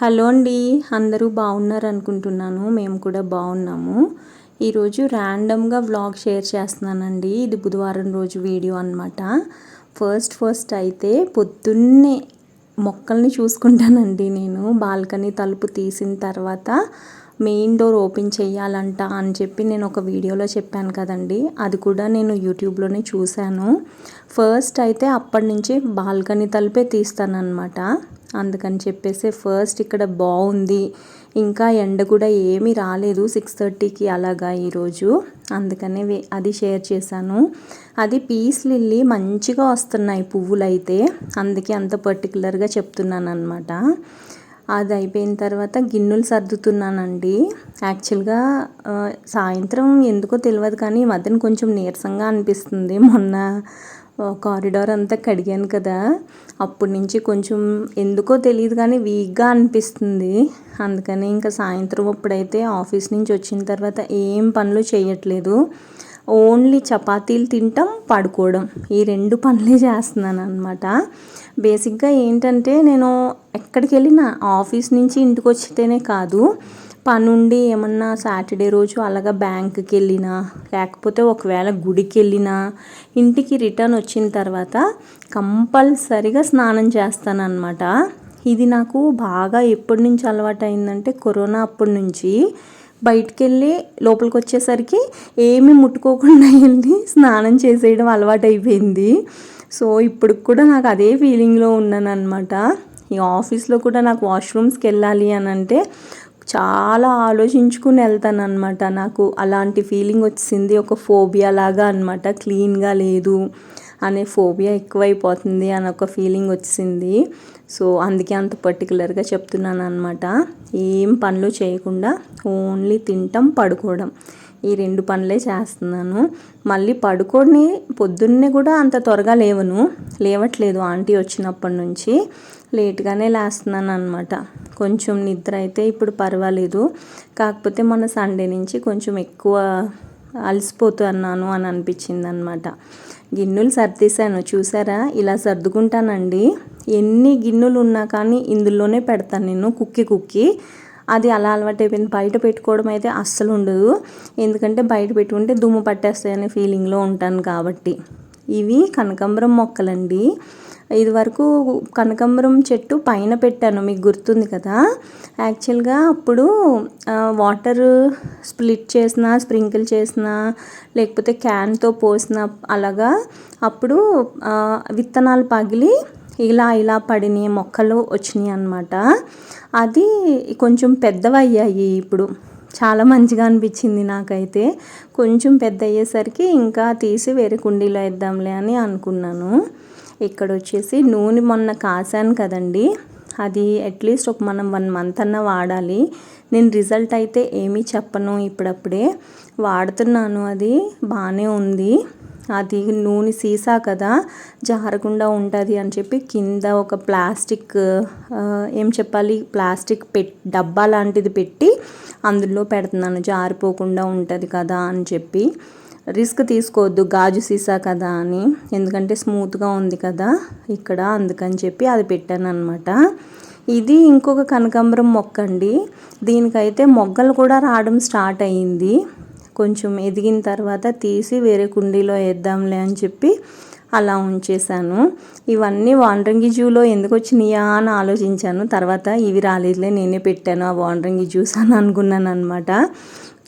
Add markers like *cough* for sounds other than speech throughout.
Hello అండి. అందరూ బాగున్నారు అనుకుంటున్నాను మేము కూడా బాగున్నాము. ఈరోజు ర్యాండమ్గా వ్లాగ్ షేర్ చేస్తున్నానండి. ఇది బుధవారం రోజు వీడియో అనమాట ఫస్ట్ ఫస్ట్ అయితే పొద్దున్నే మొక్కల్ని చూసుకుంటానండి నేను. బాల్కనీ తలుపు తీసిన తర్వాత మెయిన్ డోర్ ఓపెన్ చేయాలంట అని చెప్పి నేను ఒక వీడియోలో చెప్పాను కదండి. అది కూడా నేను యూట్యూబ్లోనే చూశాను. ఫస్ట్ అయితే అప్పటి నుంచి బాల్కనీ తలుపే తీస్తానన్నమాట. అందుకని చెప్పేసి ఫస్ట్ ఇక్కడ బాగుంది. ఇంకా ఎండ కూడా ఏమీ రాలేదు సిక్స్ థర్టీకి అలాగా ఈరోజు. అందుకనే అది షేర్ చేశాను. అది పీస్ లిల్లీ మంచిగా వస్తున్నాయి పువ్వులు అయితే అందుకే అంత పర్టికులర్గా చెప్తున్నాను అనమాట అది అయిపోయిన తర్వాత గిన్నెలు సర్దుతున్నానండి. యాక్చువల్గా సాయంత్రం ఎందుకో తెలియదు కానీ ఈ మధ్యన కొంచెం నీరసంగా అనిపిస్తుంది. మొన్న కారిడార్ అంతా కడిగాను కదా. అప్పటి నుంచి కొంచెం ఎందుకో తెలియదు కానీ వీక్గా అనిపిస్తుంది. అందుకని ఇంకా సాయంత్రం అప్పుడైతే ఆఫీస్ నుంచి వచ్చిన తర్వాత ఏం పనులు చేయట్లేదు. ఓన్లీ చపాతీలు తింటాం పడుకోవడం. ఈ రెండు పనులే చేస్తున్నాను అనమాట బేసిక్గా ఏంటంటే నేను ఎక్కడికి వెళ్ళినా ఆఫీస్ నుంచి ఇంటికి వచ్చితేనే కాదు పనుండి ఏమన్నా సాటర్డే రోజు అలాగా బ్యాంక్కి వెళ్ళినా లేకపోతే ఒకవేళ గుడికి వెళ్ళినా ఇంటికి రిటర్న్ వచ్చిన తర్వాత కంపల్సరిగా స్నానం చేస్తానన్నమాట. ఇది నాకు బాగా ఎప్పటి నుంచి అలవాటు అయిందంటే కరోనా అప్పటి నుంచి బయటికి వెళ్ళి లోపలికి వచ్చేసరికి ఏమి ముట్టుకోకుండా వెళ్ళి స్నానం చేసేయడం అలవాటు అయిపోయింది సో ఇప్పుడు కూడా నాకు అదే ఫీలింగ్లో ఉన్నాను అనమాట ఈ ఆఫీస్లో కూడా నాకు వాష్రూమ్స్కి వెళ్ళాలి అని అంటే చాలా ఆలోచించుకుని వెళ్తాను అనమాట నాకు అలాంటి ఫీలింగ్ వచ్చింది ఒక ఫోబియా లాగా అనమాట క్లీన్గా లేదు అనే ఫోబియా ఎక్కువైపోతుంది అని ఒక ఫీలింగ్ వచ్చింది సో అందుకే అంత పర్టికులర్గా చెప్తున్నాను అనమాట ఏం పనులు చేయకుండా ఓన్లీ తింటాం పడుకోవడం. ఈ రెండు పనులే చేస్తున్నాను. మళ్ళీ పడుకొని పొద్దున్నే కూడా అంత త్వరగా లేవను. లేవట్లేదు. ఆంటీ వచ్చినప్పటి నుంచి లేట్గానే లేస్తున్నాను అనమాట కొంచెం నిద్ర అయితే ఇప్పుడు పర్వాలేదు. కాకపోతే మన సండే నుంచి కొంచెం ఎక్కువ అలసిపోతున్నాను అని అనిపించింది అనమాట గిన్నెలు సర్దేశాను. చూసారా? ఇలా సర్దుకుంటానండి. ఎన్ని గిన్నెలు ఉన్నా కానీ ఇందులోనే పెడతాను నేను కుక్కి కుక్కి. అది అలా అలవాటు అయిపోయింది. బయట పెట్టుకోవడం అయితే అస్సలు ఉండదు. ఎందుకంటే బయట పెట్టుకుంటే దుమ్ము పట్టేస్తాయనే ఫీలింగ్లో ఉంటాను కాబట్టి. ఇవి కనకాంబరం మొక్కలండి. ఇది వరకు కనకాంబరం చెట్టు పైన పెట్టాను మీకు గుర్తుంది కదా? యాక్చువల్గా అప్పుడు వాటర్ స్ప్లిట్ చేసిన స్ప్రింకిల్ చేసిన లేకపోతే క్యాన్తో పోసిన అలాగా అప్పుడు విత్తనాలు పగిలి ఇలా ఇలా పడిన మొక్కలు వచ్చినాయి అన్నమాట. అది కొంచెం పెద్దవయ్యాయి ఇప్పుడు. చాలా మంచిగా అనిపించింది నాకైతే. కొంచెం పెద్ద అయ్యేసరికి ఇంకా తీసి వేరే కుండీలో వేద్దాంలే అని అనుకున్నాను. ఇక్కడ వచ్చేసి నూనె మొన్న కాసాను కదండి. అది అట్లీస్ట్ ఒక మనం వన్ మంత్ అన్న వాడాలి. నేను రిజల్ట్ అయితే ఏమీ చెప్పను ఇప్పుడప్పుడే. వాడుతున్నాను అది బాగానే ఉంది. అది నూనె సీసా కదా జారకుండా ఉంటుంది అని చెప్పి కింద ఒక ప్లాస్టిక్ ఏం చెప్పాలి? ప్లాస్టిక్ పెట్ డబ్బా లాంటిది పెట్టి అందులో పెడుతున్నాను. జారిపోకుండా ఉంటుంది కదా అని చెప్పి. రిస్క్ తీసుకోవద్దు గాజు సీసా కదా అని. ఎందుకంటే స్మూత్గా ఉంది కదా ఇక్కడ అందుకని చెప్పి అది పెట్టాను అనమాట ఇది ఇంకొక కనకాంబరం మొక్క అండి. దీనికైతే మొగ్గలు కూడా రావడం స్టార్ట్ అయ్యింది కొంచెం ఎదిగిన తర్వాత తీసి వేరే కుండీలో వేద్దాంలే అని చెప్పి అలా ఉంచేసాను ఇవన్నీ వాండ్రంగి జూలో ఎందుకు వచ్చినాయా అని ఆలోచించాను. తర్వాత ఇవి రాలేదులే నేనే పెట్టాను ఆ వాండ్రంగి జ్యూస్ అని అనుకున్నాను అనమాట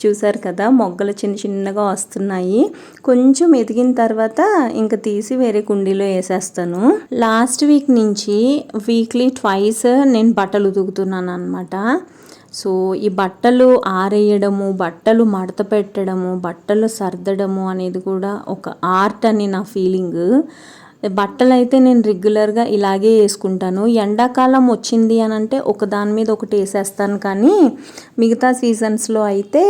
చూసారు కదా మొగ్గలు చిన్న చిన్నగా వస్తున్నాయి. కొంచెం ఎదిగిన తర్వాత ఇంకా తీసి వేరే కుండీలో వేసేస్తాను. లాస్ట్ వీక్ నుంచి వీక్లీ ట్వైస్ నేను బట్టలు ఉతుకుతున్నాను అనమాట సో ఈ బట్టలు ఆరేయడము బట్టలు మడత పెట్టడము బట్టలు సర్దడము అనేది కూడా ఒక ఆర్ట్ అని నా ఫీలింగ్. బట్టలు అయితే నేను రెగ్యులర్గా ఇలాగే వేసుకుంటాను. ఎండాకాలం వచ్చింది అని అంటే ఒక దాని మీద ఒకటి వేసేస్తాను కానీ మిగతా సీజన్స్లో అయితే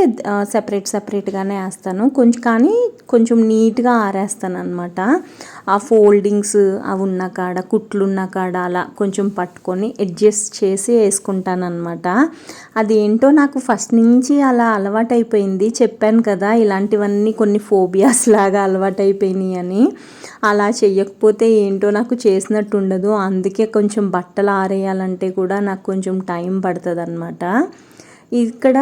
సెపరేట్ సెపరేట్గానే వేస్తాను. కొంచెం కానీ కొంచెం నీట్గా ఆరేస్తాను అనమాట ఆ ఫోల్డింగ్స్ అవి ఉన్న కాడ కుట్లు ఉన్న కాడ అలా కొంచెం పట్టుకొని అడ్జస్ట్ చేసి వేసుకుంటాను అనమాట అదేంటో నాకు ఫస్ట్ నుంచి అలా అలవాటైపోయింది. చెప్పాను కదా ఇలాంటివన్నీ కొన్ని ఫోబియాస్ లాగా అలవాటైపోయినాయి అని అలా చెయ్యకపోతే చేయకపోతే ఏంటో నాకు చేసినట్టు ఉండదు అందుకే కొంచెం బట్టలు ఆరేయాలంటే కూడా నాకు కొంచెం టైం పడుతుంది అనమాట ఇక్కడ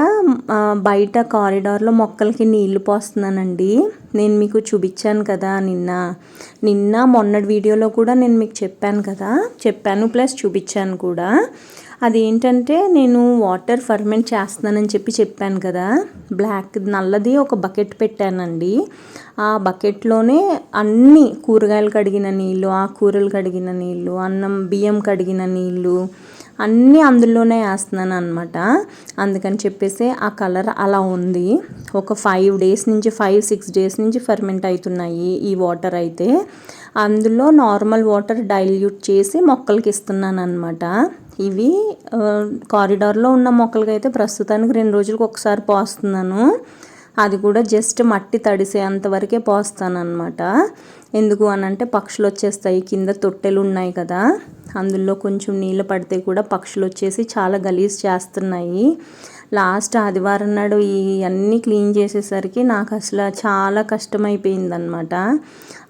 బయట కారిడార్లో మొక్కలకి నీళ్ళు పోస్తున్నానండి. నేను మీకు చూపించాను కదా నిన్న. నిన్న మొన్నటి వీడియోలో కూడా నేను మీకు చెప్పాను కదా. చెప్పాను ప్లస్ చూపించాను కూడా. అదేంటంటే నేను వాటర్ ఫర్మెంట్ చేస్తున్నానని చెప్పి చెప్పాను కదా. బ్లాక్ నల్లది ఒక బకెట్ పెట్టానండి. ఆ బకెట్లోనే అన్ని కూరగాయలు కడిగిన నీళ్ళు ఆ కూరలు కడిగిన నీళ్ళు అన్నం బియ్యం కడిగిన నీళ్ళు అన్నీ అందులోనే వేస్తున్నాను అనమాట అందుకని చెప్పేసి ఆ కలర్ అలా ఉంది. ఒక ఫైవ్ డేస్ నుంచి ఫైవ్ సిక్స్ డేస్ నుంచి ఫర్మెంట్ అవుతున్నాయి ఈ వాటర్ అయితే. అందులో నార్మల్ వాటర్ డైల్యూట్ చేసి మొక్కలకి ఇస్తున్నాను అనమాట ఇవి కారిడార్లో ఉన్న మొక్కలకి అయితే ప్రస్తుతానికి రెండు రోజులకు ఒకసారి పోస్తున్నాను. అది కూడా జస్ట్ మట్టి తడిసేంత వరకే పోస్తాను అనమాట ఎందుకు అని అంటే పక్షులు వచ్చేస్తాయి కింద తొట్టెలు ఉన్నాయి కదా. అందులో కొంచెం నీళ్ళు పడితే కూడా పక్షులు వచ్చేసి చాలా గలీజ్ చేస్తున్నాయి. లాస్ట్ ఆదివారం నాడు ఇవన్నీ క్లీన్ చేసేసరికి నాకు అసలు చాలా కష్టమైపోయిందనమాట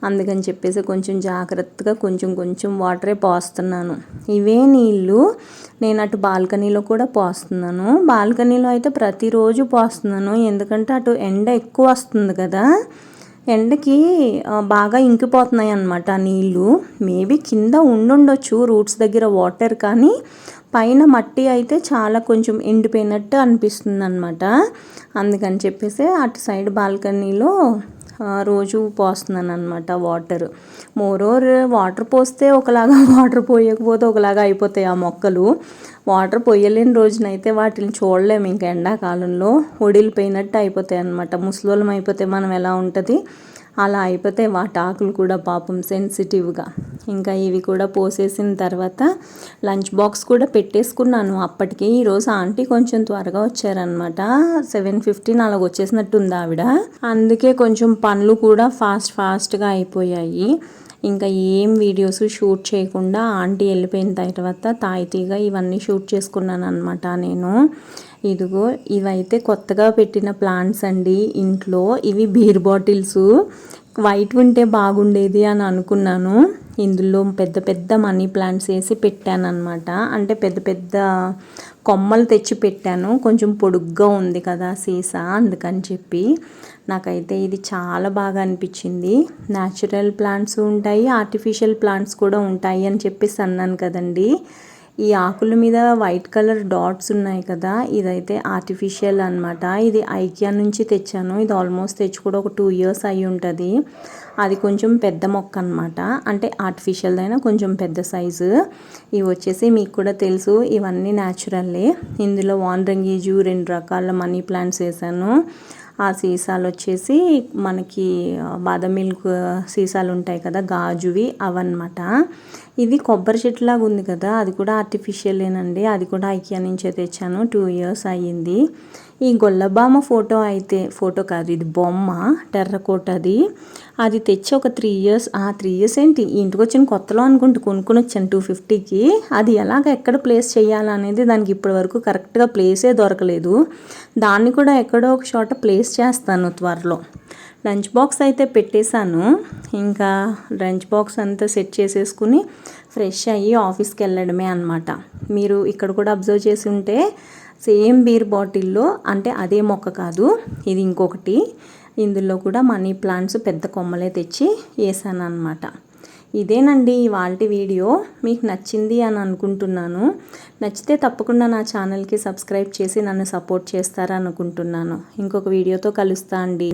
అందుకని చెప్పేసి కొంచెం జాగ్రత్తగా కొంచెం కొంచెం వాటరే పోస్తున్నాను. ఇవే నీళ్ళు నేను అటు బాల్కనీలో కూడా పోస్తున్నాను. బాల్కనీలో అయితే ప్రతిరోజు పోస్తున్నాను. ఎందుకంటే అటు ఎండ ఎక్కువ వస్తుంది కదా. ఎండకి బాగా ఇంకిపోతున్నాయి అన్నమాట నీళ్ళు. మేబీ కింద ఉండుండొచ్చు రూట్స్ దగ్గర వాటర్ కానీ పైన మట్టి అయితే చాలా కొంచెం ఎండిపోయినట్టు అనిపిస్తుంది అనమాట అందుకని చెప్పేసి అటు సైడ్ బాల్కనీలో రోజు పోస్తున్నాను అనమాట వాటర్. మోరోవర్ వాటర్ పోస్తే ఒకలాగా *laughs* వాటర్ పోయకపోతే ఒకలాగా అయిపోతాయి ఆ మొక్కలు. వాటర్ పోయలేని రోజునైతే వాటిని చూడలేము ఇంకా ఎండాకాలంలో. ఒడిలిపోయినట్టు అయిపోతాయి అనమాట ముసలోళ్ళం అయిపోతే మనం ఎలా ఉంటుంది? అలా అయిపోతే వాటి ఆకులు కూడా పాపం సెన్సిటివ్గా ఇంకా ఇవి కూడా పోసేసిన తర్వాత లంచ్ బాక్స్ కూడా పెట్టేసుకున్నాను. అప్పటికి ఈరోజు ఆంటీ కొంచెం త్వరగా వచ్చారనమాట సెవెన్ ఫిఫ్టీన్ అలాగ వచ్చేసినట్టుంది ఆవిడ. అందుకే కొంచెం పనులు కూడా ఫాస్ట్ ఫాస్ట్గా అయిపోయాయి. ఇంకా ఏం వీడియోస్ షూట్ చేయకుండా ఆంటీ వెళ్ళిపోయిన తర్వాత తాయితీగా ఇవన్నీ షూట్ చేసుకున్నాను అనమాట నేను. ఇదిగో ఇవైతే కొత్తగా పెట్టిన ప్లాంట్స్ అండి. ఇంట్లో ఇవి బీర్ బాటిల్స్. వైట్ ఉంటే బాగుండేది అని అనుకున్నాను. ఇందులో పెద్ద పెద్ద మనీ ప్లాంట్స్ వేసి పెట్టాను అంటే పెద్ద పెద్ద కొమ్మలు తెచ్చి పెట్టాను. కొంచెం పొడుగ్గా ఉంది కదా సీసా అందుకని చెప్పి. నాకైతే ఇది చాలా బాగా అనిపించింది. న్యాచురల్ ప్లాంట్స్ ఉంటాయి ఆర్టిఫిషియల్ ప్లాంట్స్ కూడా ఉంటాయి అని చెప్పేసి అన్నాను కదండి. ఈ ఆకుల మీద వైట్ కలర్ డాట్స్ ఉన్నాయి కదా ఇదైతే ఆర్టిఫిషియల్ అనమాట ఇది ఐకియా నుంచి తెచ్చాను. ఇది ఆల్మోస్ట్ తెచ్చి కూడా ఒక టూ ఇయర్స్ అయి ఉంటుంది. అది కొంచెం పెద్ద మొక్క అనమాట అంటే ఆర్టిఫిషియల్ అయినా కొంచెం పెద్ద సైజు ఇవి వచ్చేసి మీకు కూడా తెలుసు ఇవన్నీ న్యాచురల్లే ఇందులో వాన్రంగీజు రెండు రకాల మనీ ప్లాంట్స్ వేసాను. ఆ సీసాలు వచ్చేసి మనకి బాదం మిల్క్ సీసాలు ఉంటాయి కదా గాజువి అవన్నమాట. ఇది కొబ్బరి చెట్టు లాగా ఉంది కదా అది కూడా ఆర్టిఫిషియలేనండి అది కూడా ఐకియా నుంచే తెచ్చాను టూ ఇయర్స్ అయ్యింది. ఈ గొల్లబామ ఫోటో అయితే ఫోటో కాదు ఇది బొమ్మ టెర్రకోటది అది. తెచ్చి ఒక త్రీ ఇయర్స్ ఆ త్రీ ఇయర్స్ ఏంటి? ఇంటికి వచ్చిన కొత్తలో అనుకుంటూ కొనుక్కుని వచ్చాను టూ ఫిఫ్టీకి అది ఎలాగ ఎక్కడ ప్లేస్ చేయాలనేది దానికి ఇప్పటి వరకు కరెక్ట్గా ప్లేసే దొరకలేదు. దాన్ని కూడా ఎక్కడో ఒక చోట ప్లేస్ చేస్తాను త్వరలో. లంచ్ బాక్స్ అయితే పెట్టేశాను. ఇంకా లంచ్ బాక్స్ అంతా సెట్ చేసేసుకుని ఫ్రెష్ అయ్యి ఆఫీస్కి వెళ్ళడమే అనమాట మీరు ఇక్కడ కూడా అబ్జర్వ్ చేసి ఉంటే సేమ్ బీర్ బాటిల్లో అంటే అదే మొక్క కాదు ఇది ఇంకొకటి. ఇందులో కూడా మనీ ప్లాంట్స్ పెద్ద కొమ్మలే తెచ్చి వేసాను అనమాట ఇదేనండి ఇవాళ వీడియో. మీకు నచ్చింది అని అనుకుంటున్నాను. నచ్చితే తప్పకుండా నా ఛానల్కి సబ్స్క్రైబ్ చేసి నన్ను సపోర్ట్ చేస్తారనుకుంటున్నాను. ఇంకొక వీడియోతో కలుస్తా అండి